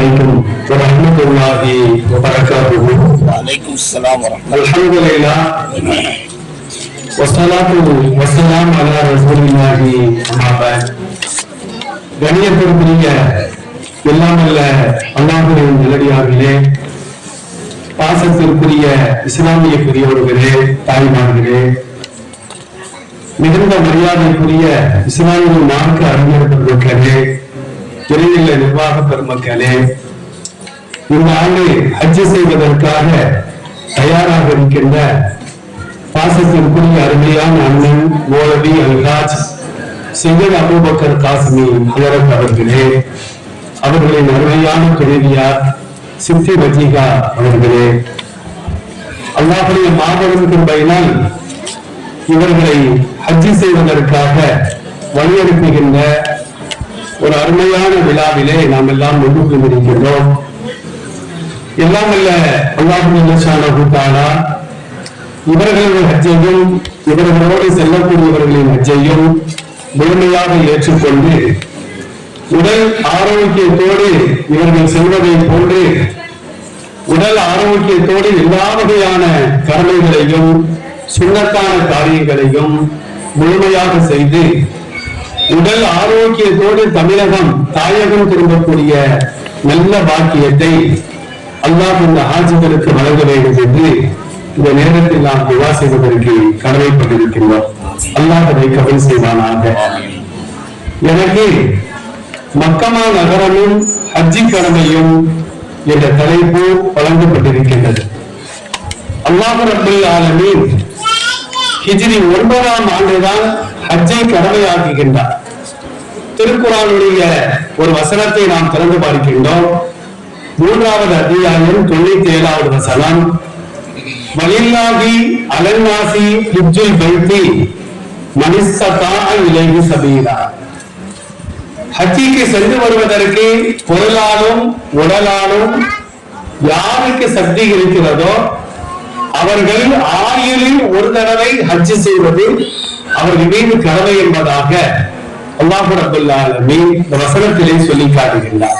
عليكم ورحمة الله وبركاته وعليكم السلام ورحمة الحمد لله والصلاة والسلام على رسول الله أما بعد கணியத்திற்குரிய எல்லாமல்ல அல்லாஹுவின் நிலடியார்களே பாசத்திற்குரிய இஸ்லாமிய பெரியவர்களே தாய்மார்களே மிகுந்த மரியாதைக்குரிய இஸ்லாமிய மார்க்க அறிஞர் பெருமக்களே இறைநில நிர்வாக பெருமக்களே இந்த ஆண்டு ஹஜ் செய்வதற்காக தயாராக இருக்கின்ற பாசத்திற்குரிய அருமையான அண்ணன் மோலவி அல்காஜ் சிங்கர் அபூபக்கர் காசிமி ஹலரத் அவர்களே அவர்களின் அருமையான துணைவியார் சித்தி வஜீகா அவர்களே. அல்லாஹுடைய மாபெரும் கிருபையினால் இவர்களை ஹஜ்ஜி செய்வதற்காக வழியனுப்புகின்ற ஒரு அருமையான விழாவிலே நாம் எல்லாம் ஒன்று கொண்டிருக்கின்றோம் எல்லாம் அல்ல அல்லாஹு தாலா ஹஜ்ஜையும் இவர்களோடு செல்லக்கூடியவர்களின் ஹஜ்ஜையும் முழுமையாக ஏற்றுக்கொண்டு உடல் ஆரோக்கியத்தோடு இவர்கள் செல்வதை போன்று உடல் ஆரோக்கியத்தோடு எல்லா வகையான கடமைகளையும் சுண்ணத்தான காரியங்களையும் முழுமையாக செய்து உடல் ஆரோக்கியத்தோடு தமிழகம் தாயகம் திரும்பக்கூடிய நல்ல பாக்கியத்தை அல்லாஹ் இந்த ஆஜிகளுக்கு வழங்க வேண்டும் என்று இந்த நேரத்தில் நாம் விவா செய்வதற்கு கடமைப்பட்டிருக்கின்றோம். அல்லாஹ் அதை கவல் செய்வானாக. எனக்கு மக்கமா நகரமும் ஹஜ்ஜி கடமையும் என்ற தலைப்பு வழங்கப்பட்டிருக்கின்றது. அல்லாஹ் ரப்பல் ஆலமின் ஹிஜிரி ஒன்பதாம் ஆண்டுதான் ஹஜ்ஜை கடமையாக்குகின்றார். திருக்குறானுடைய ஒரு வசனத்தை நாம் திறந்து பார்க்கின்றோம். மூன்றாவது அத்தியாயம் தொண்ணூத்தி ஏழாவது வசனம். வலில்லாஹி அலன்னாசி ஹிஜ்ஜுல் பைத்தி மனிஸ்ததா இலைஹி சபீலா. ஹஜ்ஜிக்கு சென்று வருவதற்கு பொருளாலும் உடலாலும் யாருக்கு சக்தி இருக்கிறதோ அவர்கள் ஆயுளில் ஒரு தடவை ஹஜ் செய்வது அவர்கள் மீது கடமை என்பதாக அல்லாஹு ரபுல்லாலுமே இந்த வசனத்திலே சொல்லி காட்டுகின்றார்.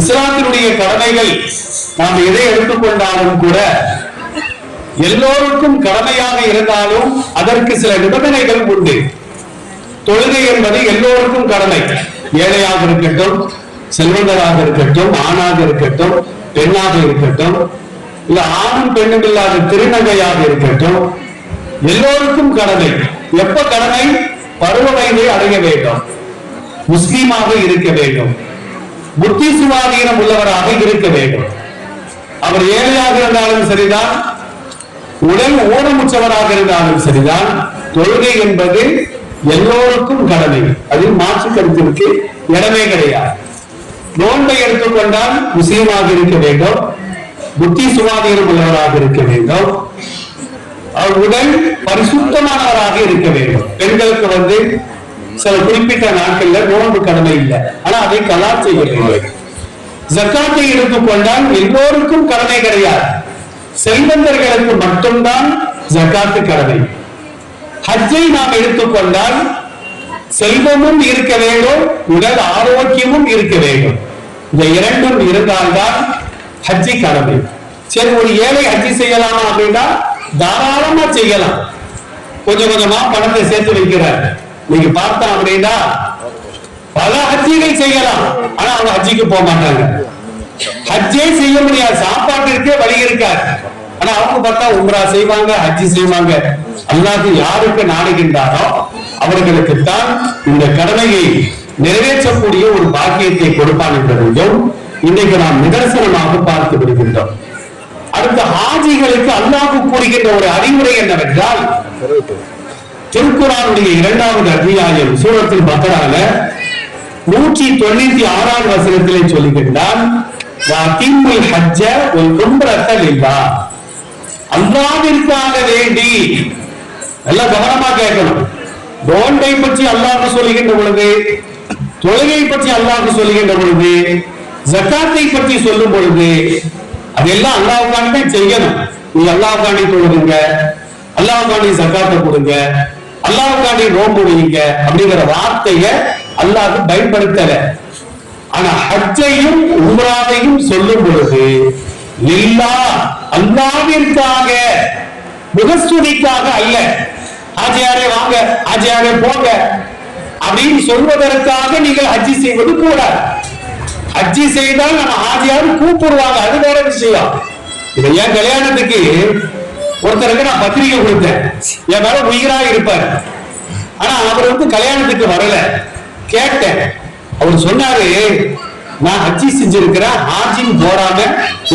இஸ்லாத்தினுடைய கடமைகள் நாம் எதை எடுத்துக்கொண்டாலும் கூட எல்லோருக்கும் கடமையாக இருந்தாலும் அதற்கு சில நிபந்தனைகள் உண்டு. தொழுகை என்பது எல்லோருக்கும் கடமை. ஏழையாக இருக்கட்டும் செல்வந்தராக இருக்கட்டும் ஆணாக இருக்கட்டும் பெண்ணாக இருக்கட்டும் இல்ல ஆணும் பெண்ணும் இல்லாத திருநங்கையாக இருக்கட்டும் எல்லோருக்கும் கடமை. எப்ப கடமை? பருவ வயதை அடைய வேண்டும். முஸ்லீமாக இருக்க வேண்டும். புத்தி சுவாதீனம் உள்ளவராக இருக்க வேண்டும். அவர் ஏழையாக இருந்தாலும் சரிதான். உடல் ஊனமுற்றவராக இருந்தாலும் சரிதான். தொழுகை என்பது எல்லோருக்கும் கடமை. அதில் மாற்று கருத்திற்கு இடமே கிடையாது. நோன்பை எடுத்துக்கொண்டால் முஸ்லீமாக இருக்க வேண்டும். புத்தி சுவாதீனம் உள்ளவராக இருக்க வேண்டும். அவர் உடல் பரிசுத்தமானவராக இருக்க வேண்டும். பெண்களுக்கு வந்து சில குறிப்பிட்ட நாட்கள்ல நோன்பு கடமை இல்லை. ஆனா அதை கலா செய்ய வேண்டும். ஜக்காத்தை எடுத்துக்கொண்டால் எல்லோருக்கும் கடமை கிடையாது. செல்வந்தர்களுக்கு மட்டும்தான் ஜக்காத்து கடமை. ஹஜ்ஜை நாம் எடுத்துக்கொண்டால் செல்வமும் இருக்க வேண்டும் உடல் ஆரோக்கியமும் இருக்க வேண்டும். இந்த இரண்டும் இருந்தால்தான் ஹஜ்ஜி கடமை. சரி ஒரு ஏழை ஹஜ்ஜி செய்யலாமா அப்படின்னா தாராளமா செய்யலாம். கொஞ்சம் கொஞ்சமா பணத்தை சேர்த்து வைக்கிறார். நீங்க பார்த்தா அப்படின்னா பல ஹஜ்ஜிகள் செய்யலாம். ஆனா அவங்க ஹஜ்ஜிக்கு போக மாட்டாங்க. ஹஜ்ஜே செய்ய முடியாது. சாப்பாட்டிற்கே வழி இருக்காது. ஆனா அவங்க பார்த்தா உம்ரா செய்வாங்க ஹஜ்ஜி செய்வாங்க. அல்லாஹ் யாருக்கு நாடுகின்றாரோ அவர்களுக்கு தான் இந்த கடமையை நிறைவேற்றக்கூடிய ஒரு பாக்கியத்தை கொடுப்பான் என்பதையும் இன்றைக்கு நாம் நிதர்சனமாக பார்த்து விடுகின்றோம். அடுத்த ஹாஜிகளுக்கு அல்லாஹ் கூறுகின்ற ஒரு அறிவுரை என்னவென்றால் திருக்குறானுடைய இரண்டாவது அத்தியாயம் சூரத்தில் பக்கரால நூற்றி தொண்ணூத்தி ஆறாம் வசனத்திலே சொல்லுகின்றான் அல்லாவிற்காக வேண்டி நல்லா கவனமா கேட்கணும். தோண்டை பற்றி அல்லாஹ் சொல்லுகின்ற பொழுது தொழுகை பற்றி அல்லாஹ் சொல்லுகின்ற பொழுது ஜக்காத்தை பற்றி சொல்லும் பொழுது அதெல்லாம் அல்லாஹ்வுக்காண்டி தான் செய்யணும். நீ அல்லாவுக்காண்டி தொழுதுங்க அல்லாவுக்காண்டி சக்காத்தை கொடுங்க. அல்லாவுக்காண்டி நோம்பு வைங்க அப்படிங்கிற வார்த்தைய அல்லாஹ் பயன்படுத்தல. ஆனா ஹஜ்ஜையும் உம்ராவையும் சொல்லும் பொழுது லில்லா அல்லாவிற்காக முகஸ்துதிக்காக அல்ல. ஆஜியாரே வாங்க ஆஜியாரே போங்க அப்படின்னு சொல்வதற்காக நீங்கள் ஹஜ்ஜி செய்வது கூடாது. ஹஜ்ஜி செய்தால் நம்ம ஆஜியாரும் கூப்பிடுவாங்க. அது வேற விஷயம். இப்ப என் கல்யாணத்துக்கு ஒருத்தருக்கு நான் பத்திரிகை கொடுத்தேன். என் மேல உயிரா இருப்பார். ஆனா அவர் வந்து கல்யாணத்துக்கு வரல. கேட்டேன். அவர் சொன்னாரு நான் ஹஜ்ஜி செஞ்சிருக்கிறேன் ஹாஜின்னு போடாம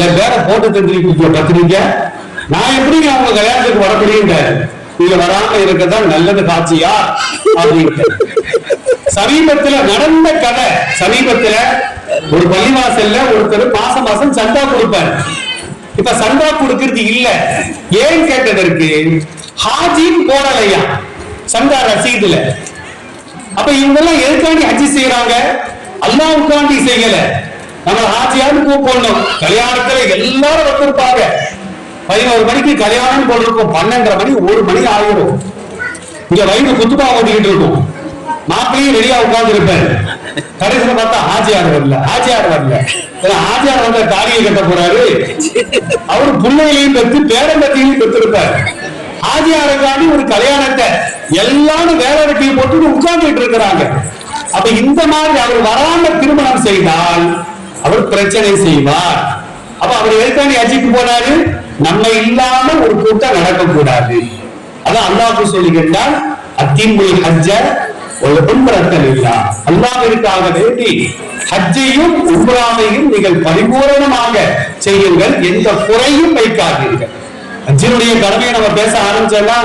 என் பேரை போட்டு தந்திருக்கீங்க பத்திரிக்கை. நான் எப்படி அவங்க கல்யாணத்துக்கு வர முடியுங்கிறாரு நீங்க வராம இருக்கதான் நல்லது காட்சியா அப்படின்னு சமீபத்துல நடந்த கதை. சமீபத்துல ஒரு பள்ளிவாசல்ல ஒருத்தர் மாச மாசம் சந்தா கொடுப்பார். இப்ப சந்தா கொடுக்கறது இல்ல. ஏன் கேட்டதற்கு ஹாஜின் போடலையா சந்தா ரசீதுல. அப்ப இவங்கெல்லாம் எதுக்காண்டி ஹஜ்ஜி செய்யறாங்க அல்லாவுக்காண்டி செய்யல. நம்ம ஹாஜியாவது கூப்பிடணும். கல்யாணத்துல எல்லாரும் வந்திருப்பாங்க. பதினோரு மணிக்கு கல்யாணம் போட்டிருக்கோம். பன்னெண்டரை மணி ஒரு மணி ஆயிரும். இங்க வயிறு குத்துப்பா ஓட்டிக்கிட்டு இருக்கும். மாப்பிளையும் ரெடியா உட்கார்ந்து இருப்பாரு கடைசியில பார்த்தா ஆஜியார் வரல. ஆஜியார் வரல. ஏன்னா ஆஜியார் வந்த தாலியை கட்ட போறாரு. அவரு பிள்ளைகளையும் பெற்று பேரம்பத்தியையும் பெற்றிருப்பாரு ஆஜியாருக்காண்டி ஒரு கல்யாணத்தை எல்லாரும் வேலை வெட்டியை போட்டு உட்கார்ந்துட்டு இருக்கிறாங்க. அப்ப இந்த மாதிரி அவர் வராம திருமணம் செய்தால் அவர் பிரச்சனை செய்வார். அப்ப அவர் எதுக்காண்டி அஜிக்கு போனாரு? நம்ம இல்லாம ஒரு கூட்டம் நடக்கக்கூடாது. அதான் அல்லாஹ் சொல்லுகின்றான் அத்திமுல் ஹஜ்ஜர் ஒரு உம்ரத்தல் இல்லா. அல்லாஹ்விற்காக வேண்டி ஹஜ்ஜையும் உம்ராவையும் நீங்கள் பரிபூரணமாக செய்யுங்கள் எந்த குறையும் வைக்காதீர்கள். ஹஜ்ஜினுடைய கடமையை நம்ம பேச ஆரம்பிச்சோம்னா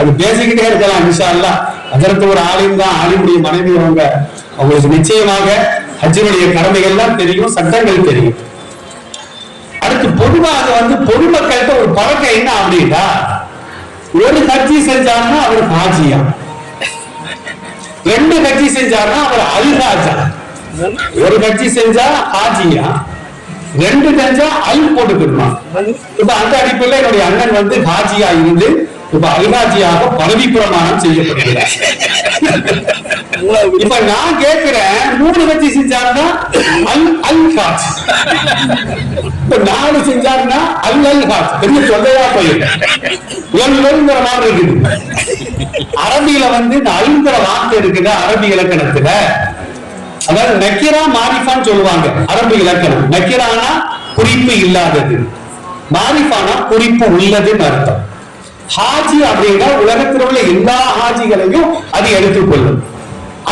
அது பேசிக்கிட்டே இருக்கலாம் இன்ஷா அல்லா அதற்கு ஒரு ஆலிம் தான் ஆலிமுடைய மனைவி அவங்க. அவங்களுக்கு நிச்சயமாக ஹஜ்ஜினுடைய கடமைகள்லாம் தெரியும் சட்டங்கள் தெரியும். அடுத்து பொதுவாக வந்து பொதுமக்கள்கிட்ட ஒரு பழக்கம் என்ன அப்படின்னா ஒரு ஹஜ்ஜி செஞ்சாருன்னா அவர் ஹாஜியா. ரெண்டு கட்சி செஞ்சாருன்னா அவர் அல்ஹாஜா ஒரு கட்சி செஞ்சா ஹாஜியா? ரெண்டு செஞ்சா அல் போட்டுக்கணுமா இப்ப அந்த அடிப்படையில் என்னுடைய அண்ணன் வந்து ஹாஜியா இருந்து இப்ப அல்ஹாஜியாக பதவி பிரமாணம் செய்யப்படுகிறார் இப்ப நான் கேட்கிறேன் மூணு கட்சி செஞ்சாருன்னா அல் அல் ஹாஜ். இப்ப நாலு செஞ்சாருன்னா அல் அல் ஹாஜ். பெரிய தொல்லையா போயிடும். எல்லுங்கிற மாதிரி இருக்குது. அரபியில வந்து இந்த அல்ங்கிற வார்த்தை இருக்குது அரபி இலக்கணத்துல? அதாவது நக்கிரா மாரிஃபான்னு சொல்லுவாங்க அரபி இலக்கணம். நக்கிரானா குறிப்பு இல்லாதது. மாரிஃபானா குறிப்பு உள்ளதுன்னு அர்த்தம். ஹாஜி அப்படின்னா உலகத்தில் உள்ள எல்லா ஹாஜிகளையும் அது எடுத்துக்கொள்ளும்.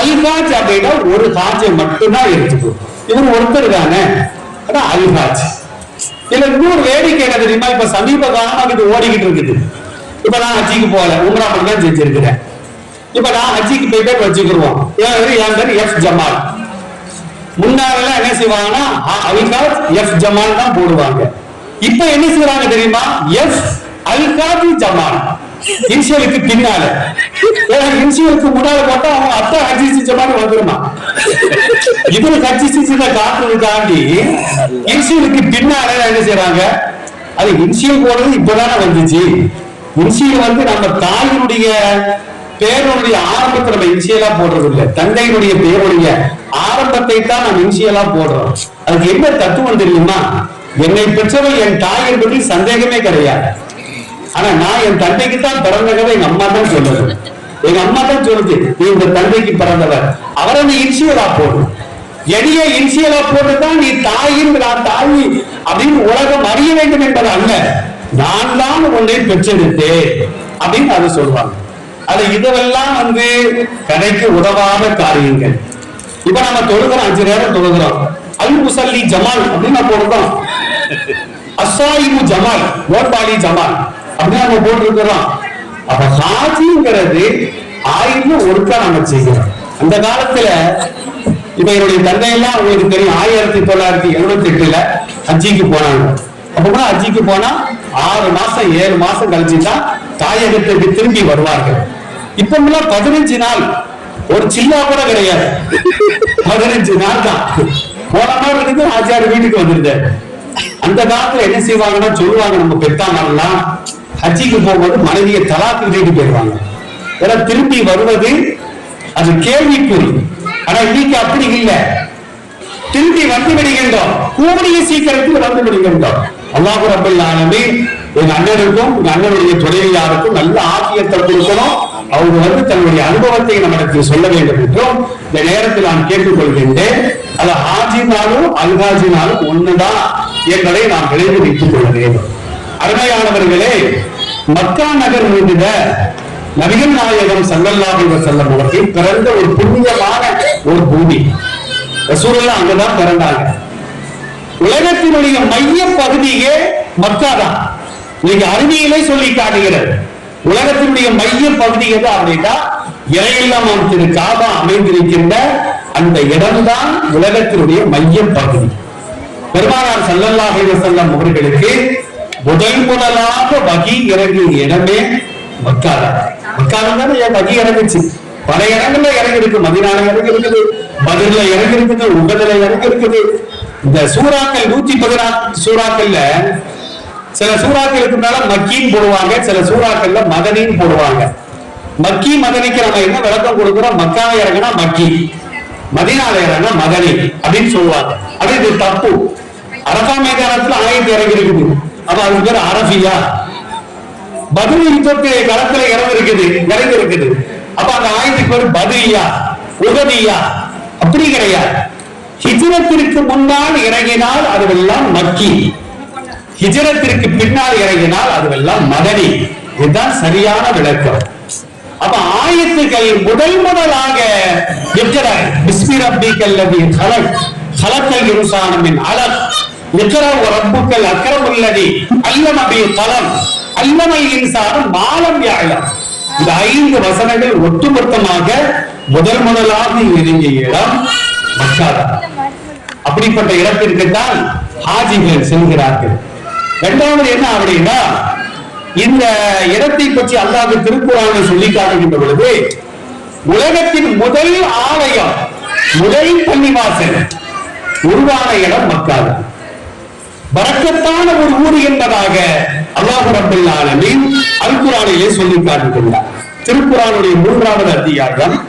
அல்ஹாஜ் அப்படின்னா ஒரு ஹாஜை மட்டும்தான் எடுத்துக்கொள்ளும். இவர் ஒருத்தர் தானே? ஆனா அல்ஹாஜ். இல்ல இன்னொரு வேடிக்கை என்ன தெரியுமா? இப்ப சமீப காலமாக இது ஓடிக்கிட்டு இருக்குது. இப்ப நான் ஹஜ்ஜிக்கு போகல உம்ரா மட்டும் தான் செஞ்சிருக்கிறேன். இப்ப நான் ஹஜ்ஜிக்கு போயிட்டு வச்சுக்கிடுவோம் என் பேர் எஃப் ஜமால். முன்னாரெல்லாம் என்ன செய்வாங்கன்னா அல்ஹாஜ் எஃப் ஜமால் தான் போடுவாங்க. இப்ப என்ன செய்யறாங்க தெரியுமா? எஃப் அல்காதி ஜமா இன்சியலுக்கு பின்னால. ஏன்னா இன்சியலுக்கு முன்னால போட்டா அவங்க அத்தா ஹஜ்ஜி செஞ்ச வந்துருமா? இதுல ஹஜ்ஜி காட்டுறதுக்காண்டி இன்சியலுக்கு பின்னால என்ன செய்யறாங்க அது இன்சியல் போடுறது இப்பதானே வந்துச்சு. இன்சியல் வந்து நம்ம தாயினுடைய பேருடைய ஆரம்பத்தை நம்ம இன்சியலா போடுறது இல்ல தந்தையினுடைய பேருடைய ஆரம்பத்தை தான் நம்ம இன்சியலா போடுறோம். அதுக்கு என்ன தத்துவம் தெரியுமா? என்னை பெற்றவள் என் தாய் என்பதில் சந்தேகமே கிடையாது. ஆனா நான் என் தந்தைக்கு தான் பிறந்தவங்க எங்க அம்மா தான் சொல்றது எங்க அம்மா தான் சொல்லுது நீ இந்த தந்தைக்கு பிறந்தவர் அவரை நீ இன்சியலா போடு. எடிய இன்சியலா போட்டுதான் நீ தாயின் நான் தாய் அப்படின்னு உலகம் அறிய வேண்டும் என்பது அல்ல. நான் தான் உன்னை பெற்றெடுத்தேன் அப்படின்னு அதை சொல்லுவாங்க அது இதுவெல்லாம் வந்து கடைக்கு உதவாத காரியங்கள். இப்ப நம்ம தொழுகிறோம் அஞ்சு நேரம் தொழுகிறோம். அல் முசல்லி ஜமால் அப்படின்னு நான் போடுறோம். அசாயிபு ஜமால் நோட்பாலி ஜமால். அப்படின்னு நம்ம போட்டிருக்கிறோம். அப்ப ஹாஜிங்கிறது ஆயிரம் ஒருக்கா நம்ம செய்கிறோம் அந்த காலத்துல இப்ப என்னுடைய தந்தையெல்லாம் உங்களுக்கு தெரியும் ஆயிரத்தி தொள்ளாயிரத்தி எழுபத்தி எட்டுல ஹஜ்ஜிக்கு போனாங்க. அப்ப கூட ஹஜ்ஜிக்கு போனா ஆறு மாசம் ஏழு மாசம் கழிச்சு தான் தாயகத்திற்கு திரும்பி வருவார்கள். இப்ப எல்லாம் பதினஞ்சு நாள் ஒரு சில்லா கூட கிடையாது. பதினஞ்சு நாள் தான். போன நாள் இருந்து ஆச்சாரி வீட்டுக்கு வந்திருந்தேன் அந்த காலத்துல என்ன செய்வாங்கன்னா சொல்லுவாங்க நம்ம பெத்தாமெல்லாம் ஹஜ்ஜிக்கு போகும்போது மனைவியை தலாக்கு வீட்டு போயிடுவாங்க. ஏன்னா திரும்பி வருவது அது கேள்விக்குறி. ஆனா இன்னைக்கு அப்படி இல்லை. திரும்பி வந்து விடுகின்றோம். கூடிய சீக்கிரத்தில் வந்து விடுகின்றோம். அல்லாஹு ரப்பல் ஆலமீன் எங்க அண்ணனுக்கும் எங்க அண்ணனுடைய துணைவியாருக்கும் நல்ல ஆசியத்தை கொடுக்கணும். அவங்க வந்து தன்னுடைய அனுபவத்தை நமக்கு சொல்ல வேண்டும் என்றும் இந்த நேரத்தில் நான் கேட்டுக்கொள்கின்றேன். அது ஹாஜினாலும் அல்ஹாஜினாலும் ஒண்ணுதான் என்பதை நாம் விளைந்து வைத்துக் கொள்ள வேண்டும். அருமையானவர்களே மக்கா நகர் மீதுல நபிகள் நாயகம் சல்லல்லாஹு அலைஹி அவர்கள் பிறந்த ஒரு புண்ணியமான ஒரு பூமி. ரசூலுல்லாஹ் அங்கதான் பிறந்தாங்க. உலகத்தினுடைய மைய பகுதியே மக்கா தான். நீங்க அறிவியலை சொல்லி காட்டுகிறது. உலகத்தினுடைய மைய பகுதி எது அப்படின்னா இறையில்லாம திரு காபா அமைந்திருக்கின்ற அந்த இடம்தான் உலகத்தினுடைய மைய பகுதி. பெருமானார் ஸல்லல்லாஹு அலைஹி அவர்களுக்கு முதல் முதலாக வகி இறங்கிய இடமே மக்காதான். மக்காதான் தானே என் வகி இறங்குச்சு? பல இடங்கள்ல இறங்கி இருக்கு மதினால இறங்கி இருக்குது பதில இறங்கி இருக்குது உகதில இறங்கி இருக்குது இந்த சூறாக்கள் நூத்தி பதினாறு சூறாக்கள்ல சில சூறாக்களுக்கு மேல மக்கின்னு போடுவாங்க. சில சூறாக்கள்ல மதனின்னு போடுவாங்க. மக்கி மதனிக்கு நம்ம என்ன விளக்கம் கொடுக்குறோம்? மக்காவை இறங்கினா மக்கி. மதினால இறங்கினா மதனி அப்படின்னு சொல்லுவாங்க. அது இது தப்பு. அரசா மைதானத்துல ஆயத்து இறங்கி இருக்குது அப்ப அதுக்கு பேர் அரபியா. பதில் யுத்தத்து களத்துல இறந்திருக்குது நிறைந்திருக்குது அப்ப அந்த ஆயத்துக்கு பேர் பதிலியா உதவியா அப்படி கிடையாது. ஹிஜரத்திற்கு முன்னால் இறங்கினால் அதுவெல்லாம் மக்கி. ஹிஜரத்திற்கு பின்னால் இறங்கினால் அதுவெல்லாம் மதனி. இதுதான் சரியான விளக்கம். அப்ப ஆயத்துக்கள் முதல் முதலாக எப்ஜரா பிஸ்மி ரப்பிக்கல் லதி ஹலக். ஹலக்கல் இன்சானமின் அலக். இக்ரா ரப்புக்கல் அக்ரம் உள்ளதி அல்லம பி கலம் அல்லம இன்சான் மாலம் யாழம் இந்த ஐந்து வசனங்கள் ஒட்டுமொத்தமாக முதல் முதலாக இறங்கிய இடம் மக்காதா அப்படிப்பட்ட இடத்திற்கு தான் ஹாஜிகள் செல்கிறார்கள். இரண்டாவது என்ன அப்படின்னா இந்த இடத்தை பற்றி அல்லாத திருக்குறானை சொல்லி காட்டுகின்ற பொழுது உலகத்தின் முதல் ஆலயம் உலகின் பள்ளிவாசல் உருவான இடம் மக்காதான். பறக்கத்தான ஒரு ஊர் என்பதாக அல்லாஹு ரப்பல் அல் குரானிலே சொல்லி காட்டுகின்றார் திருக்குறானுடைய மூன்றாவது அத்தியாயம்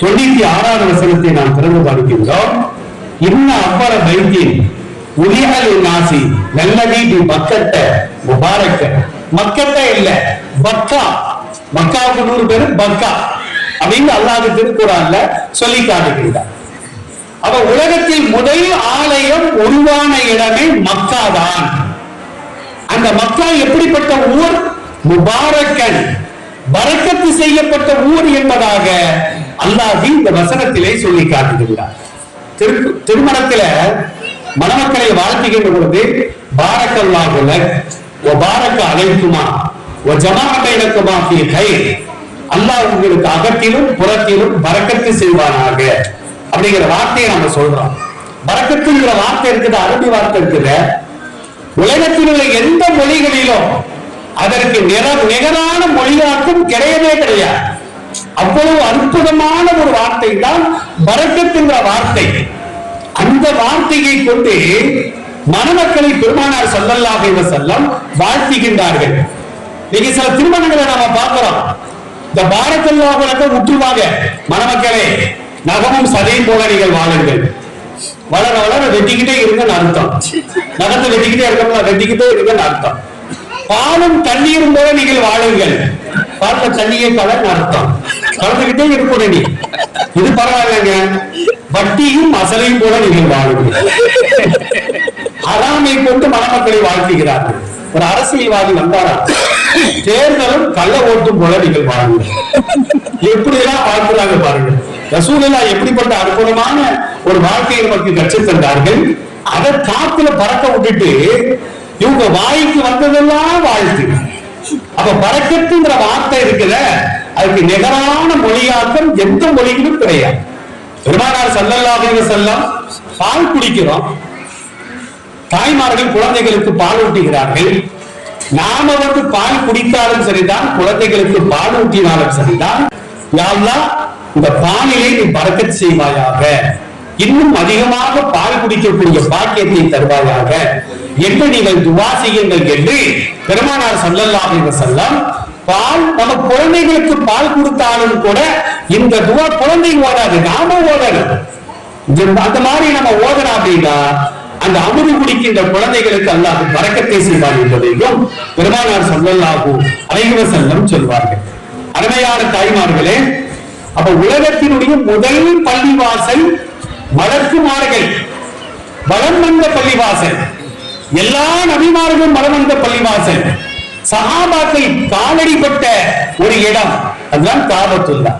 தொண்ணூத்தி ஆறாவது வசனத்தை நாம் திறந்து பார்க்கின்றோம். இன்ன அப்பற பைத்தின் உலியல் நாசி நல்ல பி மக்கட்ட முபாரக்க. மக்கட்ட இல்ல பக்கா. மக்காவுக்கு நூறு பேரும் பக்கா. அப்படின்னு அல்லாஹ் திருக்குறான்ல சொல்லி காட்டுகின்றார் அவ உலகத்தில் முதல் ஆலயம் உருவான இடமே மக்காதான். அந்த மக்கா எப்படிப்பட்ட ஊர்? முபாரக்கன். பரக்கத்து செய்யப்பட்ட ஊர் என்பதாக அல்லாஹி இந்த வசனத்திலே சொல்லி காட்டுகின்றார். திரு திருமணத்தில மணமக்களை வாழ்த்துகின்ற பொழுது பாரக்கல்லாஹுல பாரக்க அழைக்குமா ஓ ஜமாஅத்தை இலக்குமா ஃபீ அல்லாஹ் உங்களுக்கு அகத்திலும் புறத்திலும் பறக்கத்து செய்வானாக. அப்படிங்கிற வார்த்தையை நம்ம சொல்றோம். பரக்கத்துங்கிற வார்த்தை இருக்குது அரபி வார்த்தை இருக்குது. உலகத்தில் உள்ள எந்த மொழிகளிலும் அதற்கு நிற நிகரான மொழியாக்கும் கிடையவே கிடையாது. அவ்வளவு அற்புதமான ஒரு வார்த்தை தான் பரக்கத்துங்கிற வார்த்தை. அந்த வார்த்தையை கொண்டு மணமக்களை பெருமானார் ஸல்லல்லாஹு என்ற வஸல்லம் வாழ்த்துகின்றார்கள். நீங்க சில திருமணங்களை நாம பார்க்கிறோம். இந்த பாரத் லக்க உற்றுவாங்க மணமக்களே. நகமும் சதையும் போல நீங்கள் வாழுங்கள். வளர வளர வெட்டிக்கிட்டே இருங்கன்னு அர்த்தம். நகத்தை வெட்டிக்கிட்டே இருக்கணும் வெட்டிக்கிட்டே இருங்கன்னு அர்த்தம். பாலும் தண்ணீரும் போல நீங்கள் வாழுங்கள். பால்ல தண்ணியே கலன்னு அர்த்தம். கலந்துகிட்டே இருக்கணும் நீ இது பரவாயில்லைங்க. வட்டியும் அசலையும் போல நீங்கள் வாழுங்கள். அறாமை கொண்டு மணமக்களை வாழ்த்துகிறார்கள். ஒரு அரசியல்வாதி வந்தாரா? தேர்தலும் கள்ள ஓட்டும் போல நீங்கள் வாழுங்கள். எப்படி எல்லாம் வாழ்த்துறாங்க பாருங்க ரசூலா எப்படிப்பட்ட அற்புதமான ஒரு வாழ்க்கையை நமக்கு கற்றுத் தந்தார்கள் அதை காத்துல பறக்க விட்டுட்டு இவங்க வாய்க்கு வந்ததெல்லாம் வாழ்த்து. அப்ப பறக்கத்துங்கிற வார்த்தை இருக்குல்ல அதுக்கு நிகரான மொழியாக்கம் எந்த மொழியிலும் கிடையாது. பெருமானார் ஸல்லல்லாஹு செல்லம் பால் குடிக்கிறோம். தாய்மார்கள் குழந்தைகளுக்கு பால் ஊட்டுகிறார்கள். நாம வந்து பால் குடித்தாலும் சரிதான் குழந்தைகளுக்கு பால் ஊட்டினாலும் சரிதான். யா இந்த பாலிலே நீ பறக்க செய்வாயாக. இன்னும் அதிகமாக பால் குடிக்கக்கூடிய பாக்கியத்தை தருவாயாக. என்று நீங்கள் துவா செய்யுங்கள் என்று பெருமானார் ஸல்லல்லாஹு செல்லம் பால் நம்ம குழந்தைகளுக்கு பால் கொடுத்தாலும் கூட இந்த துவா குழந்தை ஓடாது நாம ஓடணும். அந்த மாதிரி நம்ம ஓதணும் அப்படின்னா அந்த அமுது குடிக்கின்ற குழந்தைகளுக்கு அல்லாஹ் வரக்கத்தை செய்வார் என்பதையும் பெருமானார் சொல்லல்லாஹு அலைவ செல்லம் சொல்வார்கள். அருமையான தாய்மார்களே அப்ப உலகத்தினுடைய முதல் பள்ளிவாசல் மலர்க்குமார்கள் வளம் வந்த பள்ளிவாசல். எல்லா நபிமார்களும் வளம் வந்த பள்ளிவாசல். சஹாபாக்கள் காலடிப்பட்ட ஒரு இடம். அதுதான் காபத்துல்லா.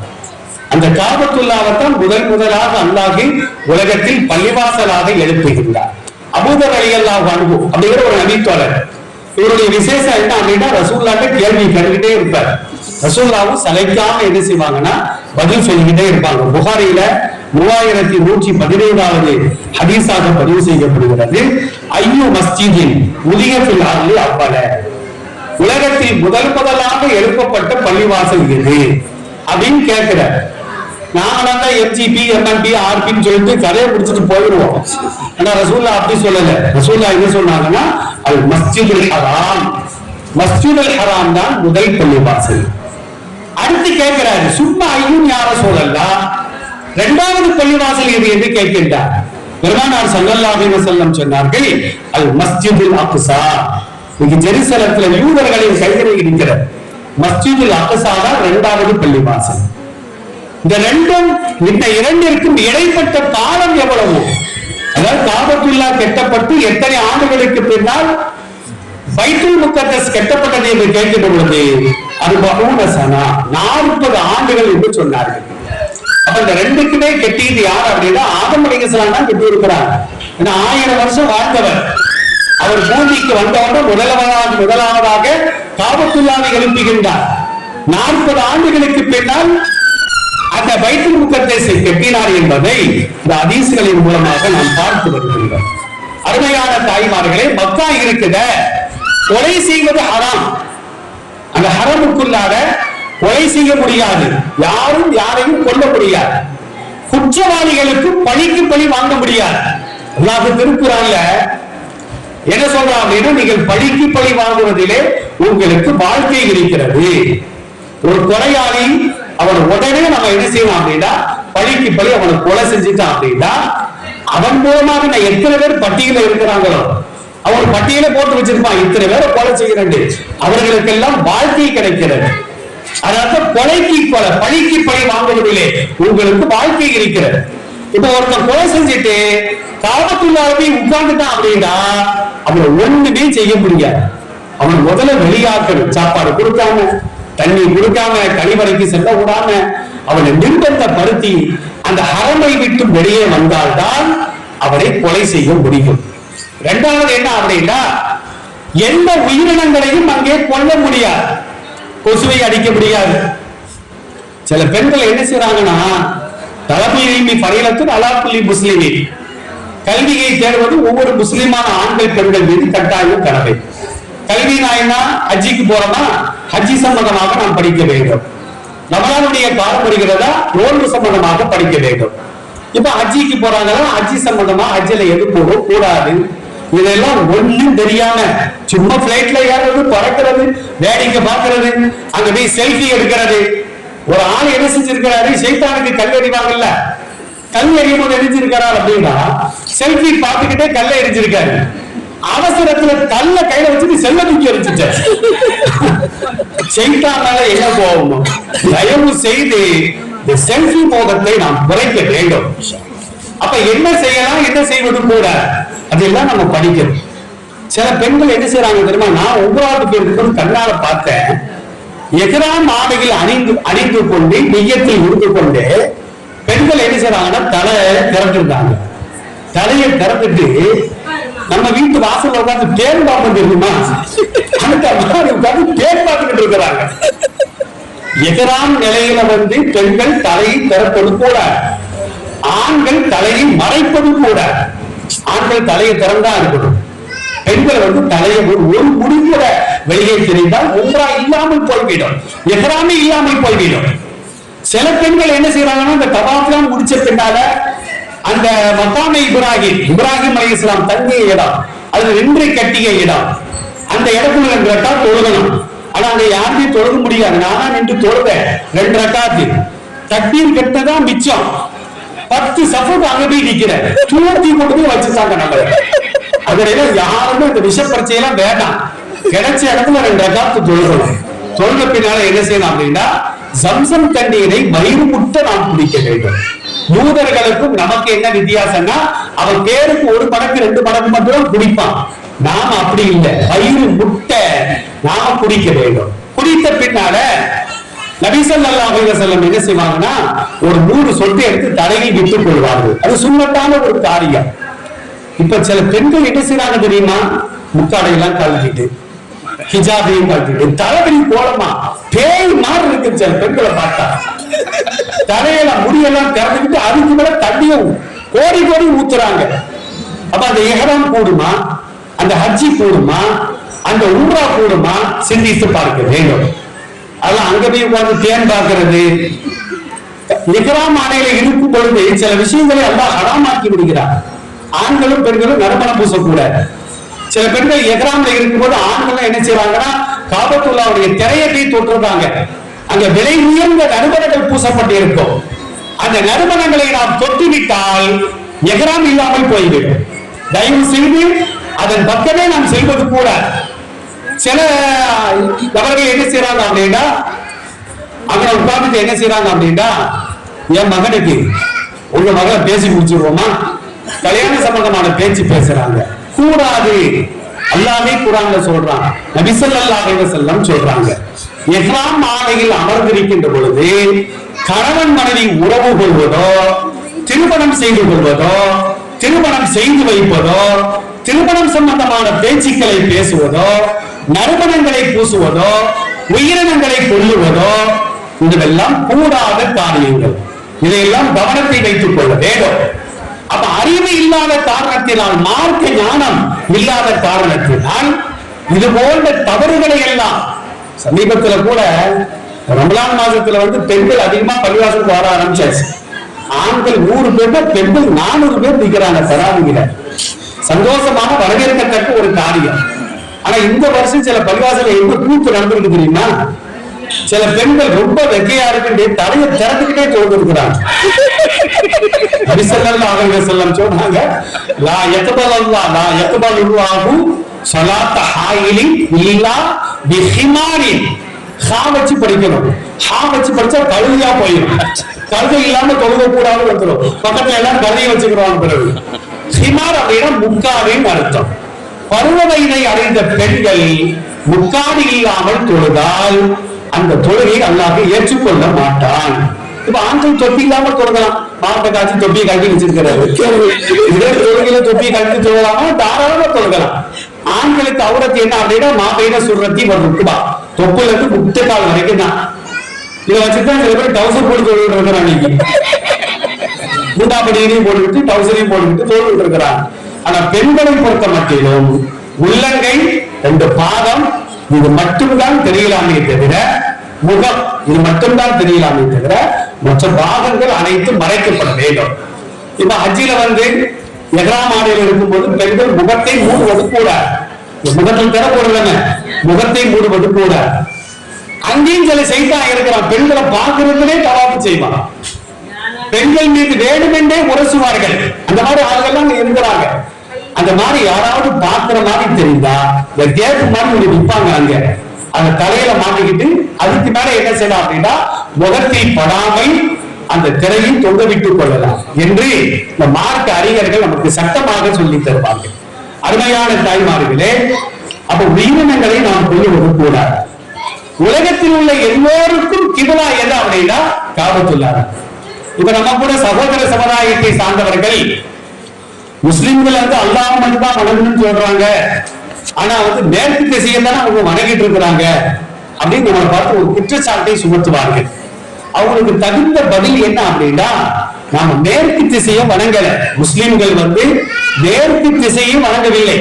அந்த காபத்துல்லாவைத்தான் முதல் முதலாக அல்லாஹி உலகத்தில் பள்ளிவாசலாக எழுப்புகின்றார். அபூதர் அலி அல்லாஹ் அப்படிங்கிற ஒரு நபித்தோழர் இவருடைய விசேஷம் என்ன அப்படின்னா ரசூல்லாட்ட கேள்வி கேட்டுக்கிட்டே இருப்பார். ரசூல்லாவும் சளைக்காம என்ன செய்வாங்கன்னா பதில் சொல்லிக்கிட்டே இருப்பாங்க. புகாரியில மூவாயிரத்தி நூற்றி பதினைந்தாவது ஹதீஸாக பதிவு செய்யப்படுகிறது. ஐயோ மஸ்ஜிதின் உதிகத்தில் ஆறு அவ்வள உலகத்தில் முதல் முதலாக எழுப்பப்பட்ட பள்ளிவாசல் இது அப்படின்னு கேட்கிற நாங்களாம் தான் எம்ஜிபி எம்என்பி ஆர்பின்னு சொல்லிட்டு கதையை முடிச்சுட்டு போயிடுவோம். ஆனா ரசூல்லா அப்படி சொல்லல. ரசூல்லா என்ன சொன்னாங்கன்னா அது மஸ்ஜிதுல் ஹராம். மஸ்ஜிதுல் ஹராம் தான் முதல் பள்ளிவாசல். அடுத்து கேட்கிறாரு சும்மா ஐயும் யார சொல்லலாம் இரண்டாவது பள்ளிவாசல் இது என்று கேட்கின்றார். பெருமானார் ஸல்லல்லாஹு செல்லம் சொன்னார்கள் அது மஸ்ஜிதுல் அக்சா இங்கு ஜெருசலத்துல யூதர்களின் கைதில் இருக்கிற மஸ்ஜிதுல் அக்சா தான் இரண்டாவது பள்ளிவாசல். இந்த ரெண்டும் இந்த இரண்டிற்கும் இடைப்பட்ட காலம் எவ்வளவு? அதாவது காபத்துல்லா கெட்டப்பட்டு எத்தனை ஆண்டுகளுக்கு பின்னால் பைத்துல் முக்கத்தஸ் கெட்டப்பட்டது என்று கேட்கின்ற பொழுது அது பகூனசனா நாற்பது ஆண்டுகள் என்று சொன்னார்கள். அப்ப இந்த ரெண்டுக்குமே கெட்டியது யார் அப்படின்னா ஆதம் தான் கெட்டி இருக்கிறார் ஏன்னா ஆயிரம் வருஷம் வாழ்ந்தவர். அவர் பூமிக்கு வந்தவுடன் முதலவராக முதலாவதாக காபத்துள்ளாவை எழுப்புகின்றார். நாற்பது ஆண்டுகளுக்கு பின்னால் அந்த பைத்துல் முக்கத்தேசை கெட்டினார் என்பதை இந்த அதிசங்களின் மூலமாக நாம் பார்த்து வருகின்றோம். அருமையான தாய்மார்களே மக்கா இருக்குத. கொலை செய்வது ஹராம். அந்த ஹரமுக்குள்ளாக கொலை செய்ய முடியாது. யாரும் யாரையும் கொல்ல முடியாது. குற்றவாளிகளுக்கு பழிக்கு பழி வாங்க முடியாது. அல்லாஹ் திருக்குறான்ல என்ன சொல்றான்? அப்படின்னா நீங்கள் பழிக்கு பழி வாங்குவதிலே உங்களுக்கு வாழ்க்கை இருக்கிறது. ஒரு கொலையாளி அவன் உடனே நம்ம என்ன செய்வோம் அப்படின்னா பழிக்கு பழி அவனை கொலை செஞ்சுட்டான் அப்படின்னா அவன் மூலமாக நான் எத்தனை பேர் பட்டியல இருக்கிறாங்களோ? அவர் பட்டியல போட்டு வச்சிருப்பான் இத்தனை பேரை கொலை செய்கிறேன் அவர்களுக்கெல்லாம் வாழ்க்கை கிடைக்கிறது. அதாவது கொலைக்கு கொலை பழிக்கு பழி வாங்குவதிலே உங்களுக்கு வாழ்க்கை இருக்கிறது. இப்ப ஒருத்தன் கொலை செஞ்சுட்டு காபத்துள்ளார உட்கார்ந்துட்டான் அப்படின்னா அவனை ஒண்ணுமே செய்ய முடியாது. அவன் முதல்ல வெளியாக்கணும். சாப்பாடு கொடுக்காம தண்ணி கொடுக்காம கழிவறைக்கு செல்ல விடாம அவனை நிர்பந்தப்படுத்தி அந்த ஹரமை விட்டு வெளியே வந்தால்தான் அவனை கொலை செய்ய முடியும். இரண்டாவது என்ன அப்படின்னா எந்த உயிரினங்களையும் அங்கே கொல்ல முடியாது. கொசுவை அடிக்க முடியாது. சில பெண்கள் என்ன செய்யறாங்கன்னா தலைமையிலிமி படையிலத்தில் அலாப்புலி முஸ்லிமி கல்வியை தேடுவது ஒவ்வொரு முஸ்லிமான ஆண்கள் பெண்கள் மீது கட்டாயம் கடமை. கல்வி நாயனா ஹஜ்ஜிக்கு போறோமா? ஹஜ்ஜி சம்பந்தமாக நாம் படிக்க வேண்டும். நம்மளுடைய காலம் வருகிறதா நோன்பு சம்பந்தமாக படிக்க வேண்டும். இப்ப ஹஜ்ஜிக்கு போறாங்கன்னா ஹஜ்ஜி சம்பந்தமா ஹஜ்ஜில எது போடும் கூடாது. இதெல்லாம் ஒண்ணும் தெரியாம சும்மா பிளைட்ல ஏறது பறக்கிறது வேடிக்கை பார்க்கறது அங்க போய் செல்ஃபி எடுக்கிறது. ஒரு ஆள் என்ன செஞ்சிருக்கிறாரு? சைத்தானுக்கு கல் எறிவாங்கல்ல. கல் எறியும் போது எரிஞ்சிருக்கிறார் அப்படின்னா செல்ஃபி பார்த்துக்கிட்டே கல்லை எரிஞ்சிருக்காரு அவசரத்துல கல்ல கையில வச்சுட்டு செல்ல தூக்கி எரிஞ்சிட்டார் சைத்தானால என்ன போகணும் தயவு செய்து இந்த செல்ஃபி மோகத்தை நாம் குறைக்க வேண்டும். அப்ப என்ன செய்யலாம்? என்ன செய்வது கூட? அதெல்லாம் நம்ம படிக்கிறோம் சில பெண்கள் என்ன செய்யறாங்க தெரியுமா? நான் ஒவ்வொரு இருக்கும்போது கண்ணால பார்த்தேன். எகராம் ஆடைகள் அணிந்து அணிந்து கொண்டு மையத்தில் இருந்து கொண்டு பெண்கள் என்ன செய்யறாங்கன்னா தலை திறந்துருந்தாங்க தலையை திறந்துட்டு நம்ம வீட்டு வாசல்ல உட்காந்து தேன் பார்ப்பது இருக்குமா அந்த மாதிரி உட்காந்து தேன் பார்த்துக்கிட்டு இருக்கிறாங்க. எதிராம் நிலையில வந்து பெண்கள் தலையை திறப்பது கூட ஆண்கள் தலையை மறைப்பது கூட. ஆண்கள் தலையை திறந்தா இருக்கணும் பெண்கள் வந்து தலையை ஒரு ஒரு முடி கூட வெளியே தெரிந்தால் ஒன்றா இல்லாமல் போய்விடும். எகராமே இல்லாமல் போய்விடும். சில பெண்கள் என்ன செய்யறாங்கன்னா இந்த தவாஃப்லாம் முடிச்ச பின்னால அந்த மக்காமை இப்ராஹிம் இப்ராஹிம் அலி இஸ்லாம் தங்கிய இடம். அது நின்று கட்டிய இடம். அந்த இடத்துல கேட்டா தொழுகணும் ஆனா அதை யாருமே தொழுக முடியாது. நானா நின்று தொழுவேன். ரெண்டு ரக்காத்து. தக்பீர் கட்டினதான் மிச்சம். பத்து சப்போர்ட் அங்க போய் நிக்கிறேன். தூக்கி கொண்டு போய் வச்சுட்டாங்க நம்ம அதுல யாருமே இந்த விஷ பரீட்சையெல்லாம் வேண்டாம். கிடைச்ச இடத்துல ரெண்டு ரகாத்து தொழுகணும். தொழுக பின்னால என்ன செய்யணும் அப்படின்னா சம்சம் தண்ணீரை வயிறு முட்ட நாம் குடிக்க வேண்டும். யூதர்களுக்கும் நமக்கு என்ன வித்தியாசம்னா அவன் பேருக்கு ஒரு மடங்கு ரெண்டு மடங்கு மட்டும் குடிப்பான். நாம அப்படி இல்லை. வயிறு முட்டை. நாம குடிக்க வேண்டும். குடித்த பின்னால நபிசல்லா செல்லம் என்ன செய்வாங்கன்னா ஒரு மூணு சொட்டு எடுத்து தலையை விட்டுக் கொள்வார்கள். அது சுண்ணத்தான ஒரு காரியம். இப்ப சில பெண்கள் என்ன செய்யறாங்க தெரியுமா? முக்காடையெல்லாம் கழட்டிட்டு ஹிஜாபையும் கழட்டிட்டு தலைவரி போலமா பேய் மாதிரி இருக்கு சில பெண்களை பார்த்தா. தலையில முடியெல்லாம் திறந்துக்கிட்டு அதுக்கு மேல தண்ணியும் கோடி கோடி ஊத்துறாங்க. அப்ப அந்த இஹராம் கூடுமா? அந்த ஹஜ்ஜி கூடுமா? அந்த உம்ரா கூடுமா? சிந்தித்து பார்க்க வேண்டும். அதெல்லாம் அங்க போய் உட்கார்ந்து தேன் பார்க்கறது. நிகராம் ஆணையில இருக்கும் பொழுது சில விஷயங்களை அல்லாஹ் ஹராமாக்கி விடுகிறார் ஆண்களும் பெண்களும் நறுமணம் பூசக்கூடாது சில பெண்கள் எக்ராம்ல இருக்கும்போது ஆண்கள் என்ன செய்வாங்கன்னா காபத்துள்ளாவுடைய திரையை போய் தொற்றுறாங்க அங்க விலை உயர்ந்த நறுமணங்கள் பூசப்பட்டு இருக்கும் அந்த நறுமணங்களை நாம் தொட்டுவிட்டால் எகராம் இல்லாமல் போய்விடும். தயவு செய்து அதன் பக்கமே நாம் செல்வது கூட. சில நபர்கள் என்ன செய்யறாங்க அப்படின்னா அங்க உட்கார்ந்துட்டு என்ன செய்யறாங்க அப்படின்னா என் மகனுக்கு உங்க மகன் பேசி முடிச்சிருவோமா? கல்யாண சம்பந்தமான பேச்சு பேசுறாங்க. கூடாது. அல்லாமே குரான்ல சொல்றான். நபிசல்லாஹு அலைஹி சொல்றாங்க. எஹ்ராம் ஆலையில் அமர்ந்திருக்கின்ற பொழுது கணவன் மனைவி உறவு கொள்வதோ திருமணம் செய்து கொள்வதோ திருமணம் செய்து வைப்பதோ திருமணம் சம்பந்தமான பேச்சுக்களை பேசுவதோ நறுமணங்களை பூசுவதோ உயிரினங்களை கொள்ளுவதோ இதுவெல்லாம் கூடாத காரியங்கள். இதையெல்லாம் கவனத்தை வைத்துக் கொள்ள வேண்டும். அப்ப அறிவு இல்லாத காரணத்தினால் மார்க்க ஞானம் இல்லாத காரணத்தினால் இது போன்ற தவறுகளை எல்லாம் சமீபத்துல கூட ரமலான் மாசத்துல வந்து பெண்கள் அதிகமா பள்ளிவாசலுக்கு வர ஆரம்பிச்சாச்சு. ஆண்கள் நூறு பேர் பெண்கள் நானூறு பேர் நிற்கிறாங்க தராவிங்கிற சந்தோஷமாக வரவேற்கத்தக்க ஒரு காரியம். ஆனா இந்த வருஷம் சில பள்ளிவாசல எந்த கூத்து நடந்திருக்கு தெரியுமா? சில பெண்கள் ரொம்ப வெக்கையா இருக்கு தலையை திறந்துக்கிட்டே தோன்றிருக்கிறாங்க அரிசல்லாம் அலைஹி செல்லம் சொன்னாங்க லா யக்பல் அல்லாஹ் லா யக்பல் அல்லாஹு ஸலாத்த ஹாயிலி இல்லா பிஹிமாரி ஹா வச்சு படிக்கணும். ஹா வச்சு படிச்சா கழுதியா போயிடும். கழுதை இல்லாம தொழுக கூடாது வந்துடும் பக்கத்துல எல்லாம் கழுதையை வச்சுக்கிறோம் பிறகு. ஹிமார் அப்படின்னா முக்காவின் அர்த்தம். பருவ வயதை அடைந்த பெண்கள் முக்காடு இல்லாமல் தொழுதால் அந்த தொழுகை அல்லாஹ் ஏற்றுக்கொள்ள மாட்டான். இப்ப ஆண்கள் தொப்பி இல்லாம தொடங்கலாம் மாவட்ட காட்சி தொப்பியை கட்டி வச்சிருக்கிறாரு. இதே தொழுகையில தொப்பியை கட்டி தொழலாமா? தாராளமா தொடங்கலாம் ஆண்களுக்கு அவுரத்து என்ன அப்படின்னா மாப்பையில சுடுறத்தி ஒரு ருக்குபா. தொப்புல இருந்து முட்டை கால் வரைக்கும் தான். இதை வச்சுதான் சில பேர் டவுசர் போட்டு தொழில் இருக்கிறான் இன்னைக்கு. முண்டாப்படியையும் போட்டுக்கிட்டு டவுசரையும் போட்டுக்கிட்டு தொழுகிட்டு இருக்கிறான் ஆனா பெண்களை பொறுத்த மட்டிலும் உள்ளங்கை ரெண்டு பாதம் இது மட்டும்தான் தெரியலாமே தவிர முகம் இது மட்டும்தான் தெரியலாமே தவிர மற்ற பாகங்கள் அனைத்தும் மறைக்கப்பட வேண்டும். இப்ப ஹஜ்ஜில வந்து எகராம் இருக்கும் இருக்கும்போது பெண்கள் முகத்தை மூடுவது கூட முகத்தில் திறப்பொருள் முகத்தை மூடுவது கூட அங்கேயும் சில செய்தான் இருக்கிறான் பெண்களை பார்க்கறதுலே தவாப்பு செய்வான். பெண்கள் மீது வேண்டுமென்றே உரசுவார்கள். அந்த மாதிரி ஆளுகள்லாம் இருக்கிறாங்க. அந்த மாதிரி யாராவது பாக்குற மாதிரி தெரிந்தா இந்த கேட்டு மாதிரி ஒண்ணு அங்க. அந்த தலையில மாட்டிக்கிட்டு அதுக்கு மேல என்ன செய்யலாம் அப்படின்னா முகத்தை படாமல் அந்த திரையை தொங்க விட்டுக் கொள்ளலாம் என்று இந்த மார்க்க அறிஞர்கள் நமக்கு சட்டமாக சொல்லி தருவாங்க அருமையான தாய்மார்களே அப்ப உயிரினங்களை நாம் கொள்ளுவது கூடாது உலகத்தில் உள்ள எல்லோருக்கும் கிபிலா எது அப்படின்னா காபத்துள்ளார் இப்ப நம்ம கூட சகோதர சமுதாயத்தை சார்ந்தவர்கள் முஸ்லிம்கள் வந்து அல்லாஹ் மட்டும் தான் வணங்கணும்னு சொல்றாங்க. ஆனா வந்து மேற்கு திசையில் தானே அவங்க வணங்கிட்டு இருக்கிறாங்க. அப்படின்னு நம்மளை பார்த்து ஒரு குற்றச்சாட்டை சுமத்துவாங்க அவங்களுக்கு தகுந்த பதில் என்ன அப்படின்னா நாம மேற்கு திசையை வணங்கல. முஸ்லிம்கள் வந்து மேற்கு திசையும் வணங்கவில்லை.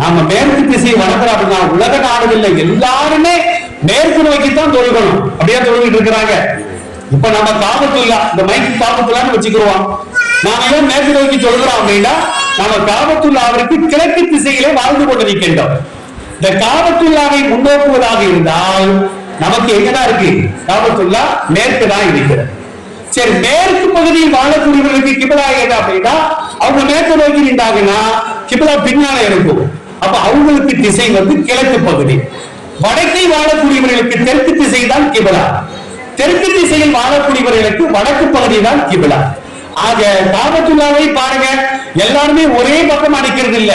நாம மேற்கு திசையை வணங்குறோம் அப்படின்னா உலக நாடுகள்ல எல்லாருமே மேற்கு நோக்கித்தான் தொழுகணும். அப்படியே தொழுகிட்டு இருக்கிறாங்க. இப்ப நம்ம காபத்துல்லா இந்த மைக்கு காபத்துல்லான்னு வச்சுக்கிறோம். நாம ஏன் மேற்கு நோக்கி சொல்கிறோம் அப்படின்னா நாம காபத்துல்லாவிற்கு கிழக்கு திசையிலே வாழ்ந்து கொண்டிருக்கின்றோம். இந்த காபத்துல்லாவை முன்னோக்குவதாக இருந்தால் நமக்கு எங்கதான் இருக்கு? காபத்துல்லா மேற்கு தான் இருக்கிறது. சரி மேற்கு பகுதியில் வாழக்கூடியவர்களுக்கு கிபிலா எது அப்படின்னா அவங்க மேற்கு நோக்கி நின்றாங்கன்னா கிபிலா பின்னால இருக்கும். அப்ப அவங்களுக்கு திசை வந்து கிழக்கு பகுதி. வடக்கை வாழக்கூடியவர்களுக்கு தெற்கு திசை தான் கிபிலா. தெற்கு திசையில் வாழக்கூடியவர்களுக்கு வடக்கு பகுதி தான் கிபிலா. ஆக காபத்துல்லாவை பாருங்க. எல்லாருமே ஒரே பக்கம் அடிக்கிறது இல்ல